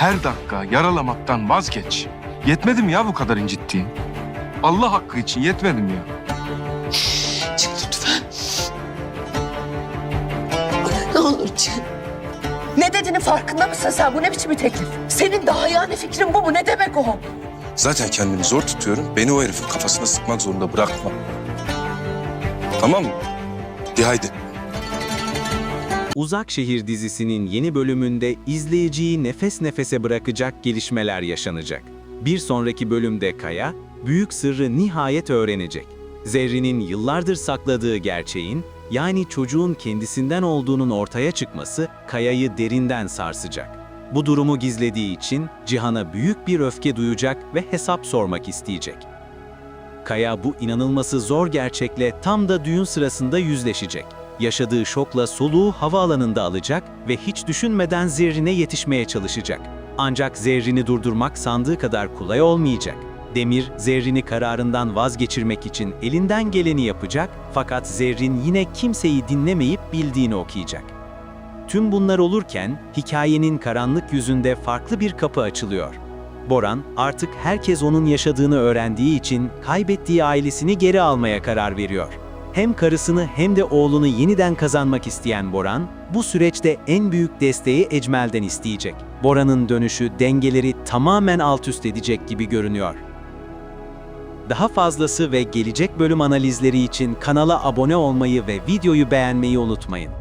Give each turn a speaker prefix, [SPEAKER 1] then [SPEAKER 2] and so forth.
[SPEAKER 1] Her dakika yaralamaktan vazgeç. Yetmedi mi ya bu kadar incittiğin? Allah hakkı için yetmedi mi ya?
[SPEAKER 2] Çık lütfen. Ne olur çık. Ne dediğinin farkında mısın sen? Bu ne biçim bir teklif? Senin daha yani fikrin bu mu? Ne demek o?
[SPEAKER 3] Zaten kendimi zor tutuyorum. Beni o herifin kafasına sıkmak zorunda bırakma. Tamam mı? De haydi.
[SPEAKER 4] Uzak Şehir dizisinin yeni bölümünde izleyiciyi nefes nefese bırakacak gelişmeler yaşanacak. Bir sonraki bölümde Kaya, büyük sırrı nihayet öğrenecek. Zerrin'in yıllardır sakladığı gerçeğin, yani çocuğun kendisinden olduğunun ortaya çıkması Kaya'yı derinden sarsacak. Bu durumu gizlediği için Cihan'a büyük bir öfke duyacak ve hesap sormak isteyecek. Kaya bu inanılması zor gerçekle tam da düğün sırasında yüzleşecek. Yaşadığı şokla soluğu havaalanında alacak ve hiç düşünmeden Zerrin'e yetişmeye çalışacak. Ancak Zerrin'i durdurmak sandığı kadar kolay olmayacak. Demir, Zerrin'i kararından vazgeçirmek için elinden geleni yapacak fakat Zerrin yine kimseyi dinlemeyip bildiğini okuyacak. Tüm bunlar olurken hikayenin karanlık yüzünde farklı bir kapı açılıyor. Boran artık herkes onun yaşadığını öğrendiği için kaybettiği ailesini geri almaya karar veriyor. Hem karısını hem de oğlunu yeniden kazanmak isteyen Boran, bu süreçte en büyük desteği Ecmel'den isteyecek. Boran'ın dönüşü dengeleri tamamen alt üst edecek gibi görünüyor. Daha fazlası ve gelecek bölüm analizleri için kanala abone olmayı ve videoyu beğenmeyi unutmayın.